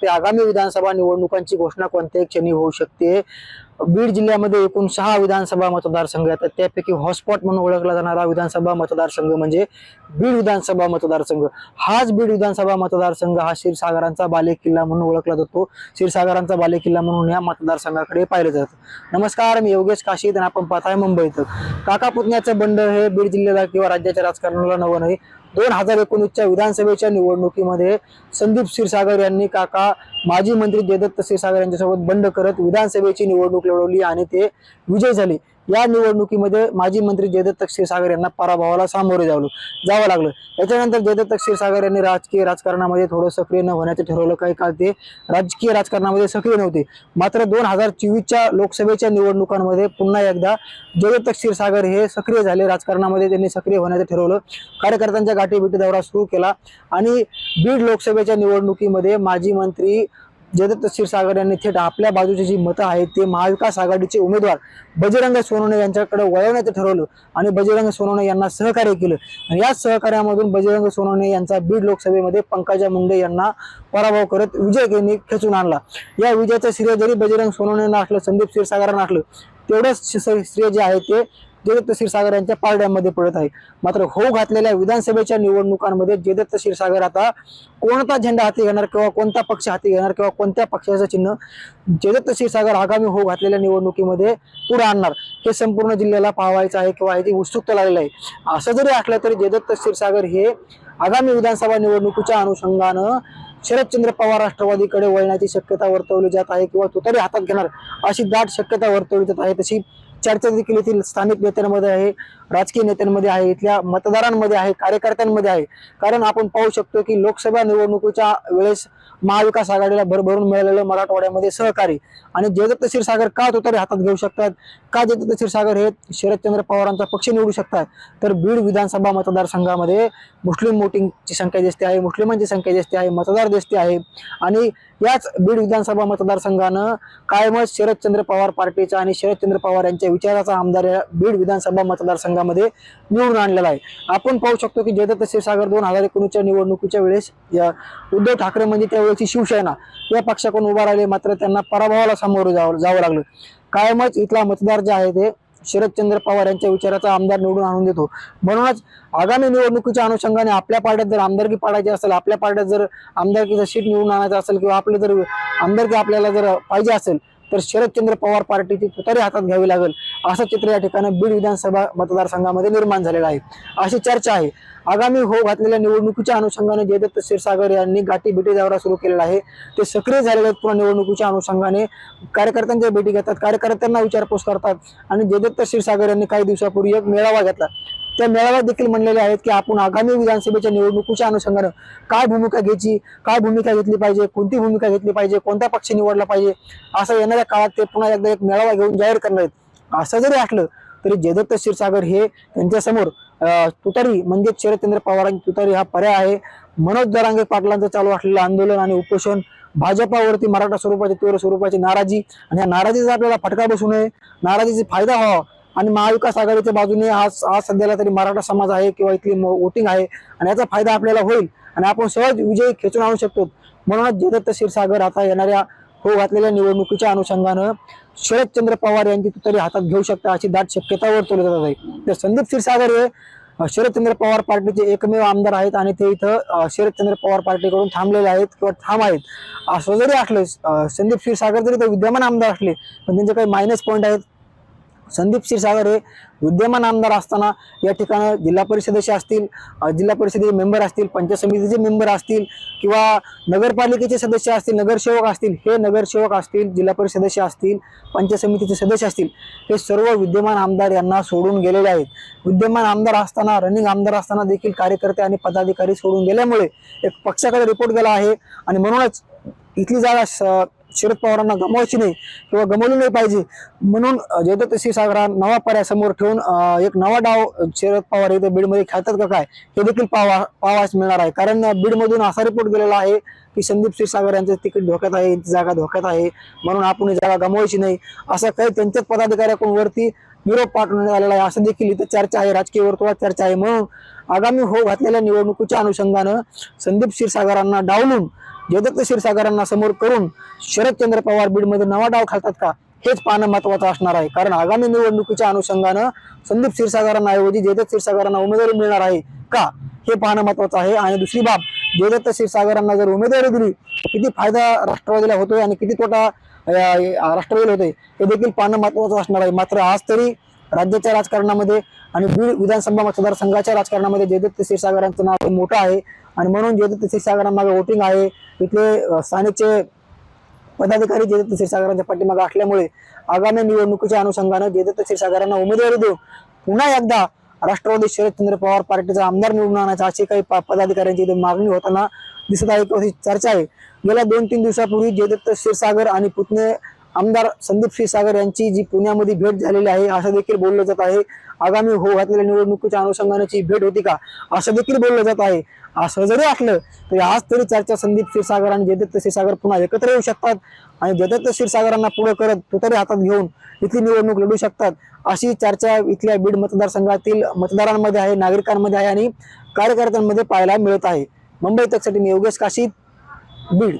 शकते आगामी विधानसभा निवडणुकांची घोषणा कोणत्याही क्षणी होऊ शकते. बीड जिल्ह्यामध्ये एकूण सहा विधानसभा मतदारसंघ आहेत. त्यापैकी हॉटस्पॉट म्हणून ओळखला जाणारा विधानसभा मतदारसंघ म्हणजे बीड विधानसभा मतदारसंघ. हाच बीड विधानसभा मतदारसंघ हा क्षीरसागरांचा बालेकिल्ला म्हणून ओळखला जातो. क्षीरसागरांचा बालेकिल्ला म्हणून या मतदारसंघाकडे पाहिलं जातं. नमस्कार मी योगेश काशीद आणि आपण पाहताय मुंबईत काका पुतण्याचं बंड हे बीड जिल्ह्याला किंवा राज्याच्या राजकारणाला नवं नाही. दोन हजार एकोणीसच्या विधानसभेच्या निवडणुकीमध्ये संदीप क्षीरसागर यांनी काका माजी मंत्री जयदत्त क्षीरसागर यांच्यासोबत बंड करत विधानसभेची निवडणूक लढवली आणि ते विजय झाले. या निवडणुकीमध्ये माजी मंत्री जयदत्त क्षीरसागर यांना पराभवाला सामोरे जावलं जावं लागलं. याच्यानंतर जयदत्त क्षीरसागर यांनी राजकीय राजकारणामध्ये थोडं सक्रिय न होण्याचं ठरवलं. काही काळ ते राजकीय राजकारणामध्ये सक्रिय नव्हते. मात्र दोन हजार चोवीसच्या लोकसभेच्या निवडणुकांमध्ये पुन्हा एकदा जयदत्त क्षीरसागर हे सक्रिय झाले. राजकारणामध्ये त्यांनी सक्रिय होण्याचं ठरवलं. कार्यकर्त्यांच्या गाठीभेटी दौरा सुरू केला आणि बीड लोकसभेच्या निवडणुकीमध्ये माजी मंत्री जयदत्त क्षीरसागर यांनी थेट आपल्या बाजूची जी मतं आहेत ते महाविकास आघाडीचे उमेदवार बजरंग सोनवणे यांच्याकडे वळवण्याचं ठरवलं आणि बजरंग सोनवणे यांना सहकार्य केलं. आणि याच सहकार्यामधून बजरंग सोनवणे यांचा बीड लोकसभेमध्ये पंकजा मुंडे यांना पराभव करत विजय घेणे खेचून आणला. या विजयाचं श्रेय जरी बजरंग सोनवणेंना असलं संदीप क्षीरसागरांना असलं तेवढंच श- श्रेय जे आहे ते जयदत्त क्षीरसागर यांच्या पारड्यामध्ये पडत आहे. मात्र हो घातलेल्या विधानसभेच्या निवडणुकांमध्ये जयदत्त क्षीरसागर आता कोणता झेंडा हाती घेणार किंवा कोणता पक्ष हाती घेणार किंवा कोणत्या पक्षाचं चिन्ह जयदत्त क्षीरसागर आगामी हो घातलेल्या निवडणुकीमध्ये पुढे आणणार हे संपूर्ण जिल्ह्याला पाहावायचं आहे किंवा याची उत्सुकता लागलेली आहे. असं जरी असलं तरी जयदत्त क्षीरसागर हे आगामी विधानसभा निवडणुकीच्या अनुषंगानं शरदचंद्र पवार राष्ट्रवादीकडे वळण्याची शक्यता वर्तवली जात आहे किंवा तुतारी हातात घेणार अशी दाट शक्यता वर्तवली जात आहे. तशी चर्चा देखील येथील स्थानिक नेत्यांमध्ये आहे राजकीय नेत्यांमध्ये आहे इथल्या मतदारांमध्ये आहे कार्यकर्त्यांमध्ये आहे. कारण आपण पाहू शकतो की लोकसभा निवडणुकीच्या वेळेस महाविकास आघाडीला भरभरून मिळालेलं मराठवाड्यामध्ये सहकारी आणि जयदत्त क्षीरसागर का तुतारी हातात घेऊ शकतात? का जयदत्त क्षीरसागर हे शरदचंद्र पवारांचा पक्ष निवडू शकतात? तर बीड विधानसभा मतदारसंघामध्ये मुस्लिम वोटिंगची संख्या जास्ती आहे मुस्लिमांची संख्या जास्ती आहे मतदार दिसते आहे. आणि याच बीड विधानसभा मतदारसंघानं कायमच शरदचंद्र पवार पार्टीचा आणि शरदचंद्र पवार यांच्या विचाराचा आमदार या बीड विधानसभा मतदारसंघामध्ये निवडून आणलेला आहे. आपण पाहू शकतो की जयदत्त क्षीरसागर दोन हजार एकोणीसच्या निवडणुकीच्या वेळेस या उद्धव ठाकरे म्हणजे त्यावेळेची शिवसेना या पक्षाकडून उभा राहिले मात्र त्यांना पराभवाला सामोरं जावं जावं लागलं. कायमच इथला मतदार जे आहे ते शरदचंद्र पवार यांच्या विचाराचा आमदार निवडून आणून देतो. म्हणूनच आगामी निवडणुकीच्या अनुषंगाने आपल्या पार्ट्यात जर आमदारकी पाडायची असेल आपल्या पार्ट्यात जर आमदारकीचं सीट निवडून आणायचं असेल किंवा आपले जर आमदारकी आपल्याला जर पाहिजे असेल तर शरदचंद्र पवार पार्टीची तुतारी हातात घ्यावी लागेल. असं चित्र या ठिकाणी बीड विधानसभा मतदारसंघामध्ये निर्माण झालेलं आहे. अशी चर्चा आहे. आगामी हो घातलेल्या निवडणुकीच्या अनुषंगाने जयदत्त क्षीरसागर यांनी गाठी भेटी दौरा सुरू केलेला आहे. ते सक्रिय झालेले आहेत. पुन्हा निवडणुकीच्या अनुषंगाने कार्यकर्त्यांच्या भेटी घेतात. कार्यकर्त्यांना विचारपूस करतात. आणि जयदत्त क्षीरसागर यांनी काही दिवसापूर्वी एक मेळावा घेतला. त्या मेळाव्यात देखील म्हणलेल्या आहेत की आपण आगामी विधानसभेच्या निवडणुकीच्या अनुषंगानं काय भूमिका घ्यायची काय भूमिका घेतली पाहिजे कोणती भूमिका घेतली पाहिजे कोणता पक्ष निवडला पाहिजे असं येणाऱ्या काळात ते पुन्हा एकदा एक मेळावा घेऊन जाहीर करणार आहेत. असं जरी असलं तरी जयदत्त क्षीरसागर हे त्यांच्यासमोर तुतारी म्हणजे शरदचंद्र पवारांची तुतारी हा पर्याय आहे. मनोज दरांगे पाटलांचं चालू असलेलं आंदोलन आणि उपोषण भाजपावरती मराठा स्वरूपाची तीव्र स्वरूपाची नाराजी आणि या नाराजीचा आपल्याला फटका बसू नये नाराजीचा फायदा व्हावा आणि महाविकास आघाडीच्या बाजूने आज आज सध्याला तरी मराठा समाज आहे किंवा इथली वोटिंग आहे. आणि याचा फायदा आपल्याला होईल. आणि आपण सहज विजय खेचून आणू शकतो. म्हणूनच जयदत्त क्षीरसागर आता येणाऱ्या हो घातलेल्या निवडणुकीच्या अनुषंगानं शरदचंद्र पवार यांची तरी हातात घेऊ शकता अशी दाट शक्यता वर्तवली जात आहे. तर संदीप क्षीरसागर हे शरदचंद्र पवार पार्टीचे एकमेव आमदार आहेत आणि ते इथं शरदचंद्र पवार पार्टीकडून थांबलेले आहेत किंवा थांब आहेत असं जरी असलं संदीप क्षीरसागर जरी ते विद्यमान आमदार असले पण त्यांचे काही मायनस पॉईंट आहेत. संदीप क्षीरसागर हे विद्यमान आमदार असताना या ठिकाणी जिल्हा परिषदेचे असतील जिल्हा परिषदेचे मेंबर असतील पंचायत समितीचे मेंबर असतील किंवा नगरपालिकेचे सदस्य असतील नगरसेवक असतील हे नगरसेवक असतील जिल्हा परिषदेचे असतील पंचायत समितीचे सदस्य असतील हे सर्व विद्यमान आमदार यांना सोडून गेलेले आहेत. विद्यमान आमदार असताना रनिंग आमदार असताना देखील कार्यकर्ते आणि पदाधिकारी सोडून गेल्यामुळे एक पक्षाकडे रिपोर्ट गेला आहे आणि म्हणूनच इथली जागा स- शरद पवारांना गमवायची नाही किंवा गमवली नाही पाहिजे. म्हणून जयदत्त क्षीरसागर हा नवा पर्याय समोर ठेवून एक नवा डाव शरद पवार इथे बीडमध्ये खेळतात का काय हे देखील पावा पावास मिळणार आहे. कारण बीडमधून असा रिपोर्ट गेलेला आहे की संदीप क्षीरसागर यांचं तिकीट धोक्यात आहे यांची जागा धोक्यात आहे. म्हणून आपण ही जागा गमवायची नाही. असं काही त्यांच्याच पदाधिकाऱ्याकडून वरती निरोप पाठवण्यात आलेला आहे. असं देखील इथं चर्चा आहे राजकीय वर्तुळात चर्चा आहे. म्हणून आगामी हो घातलेल्या निवडणुकीच्या अनुषंगानं संदीप क्षीरसागरांना डावलून जयदत्त क्षीरसागरांना समोर करून शरदचंद्र पवार बीडमध्ये नवा डाव घालतात का? हेच पाहणं महत्वाचं असणार आहे. कारण आगामी निवडणुकीच्या अनुषंगानं संदीप क्षीरसागरांना ऐवजी जयदत्त क्षीरसागरांना उमेदवारी मिळणार आहे का? हे पाहणं महत्वाचं आहे. आणि दुसरी बाब जयदत्त क्षीरसागरांना जर उमेदवारी दिली किती फायदा राष्ट्रवादीला होतोय आणि किती तोटा राष्ट्रवादीला होतोय हे देखील पाहणं महत्वाचं असणार आहे. मात्र आज तरी राज्याच्या राजकारणामध्ये आणि बीड विधानसभा मतदारसंघाच्या राजकारणामध्ये जयदत्त क्षीरसागरांचं नाव मोठं आहे. आणि म्हणून जयदत्त क्षीरसागरांमागे वोटिंग आहे. इथले स्थानिकचे पदाधिकारी जयदत्त क्षीरसागरांच्या पाठीमागे असल्यामुळे आगामी निवडणुकीच्या अनुषंगानं जयदत्त क्षीरसागरांना उमेदवारी देऊन पुन्हा एकदा राष्ट्रवादी शरदचंद्र पवार पार्टीचा आमदार निवडून आणायचा अशी काही पदाधिकाऱ्यांची इथे मागणी होताना दिसत आहे. किंवा अशी चर्चा आहे. गेल्या दोन तीन दिवसापूर्वी जयदत्त क्षीरसागर आणि पुतणे आमदार संदीप क्षीरसागर यांची जी पुण्यामध्ये भेट झालेली आहे असं देखील बोललं जात आहे. आगामी हो घातलेल्या निवडणुकीच्या अनुषंगानेची भेट होती का असं देखील बोललं जात आहे. असं जरी असलं तरी आज तरी चर्चा संदीप क्षीरसागर आणि जयदत्त क्षीरसागर पुन्हा एकत्र येऊ शकतात आणि जयदत्त क्षीरसागरांना पुढे करत तुतारी हातात घेऊन इथली निवडणूक लढू शकतात अशी चर्चा इथल्या बीड मतदारसंघातील मतदारांमध्ये आहे नागरिकांमध्ये आहे आणि कार्यकर्त्यांमध्ये पाहायला मिळत आहे. मुंबई तकसाठी मी योगेश काशीद बीड.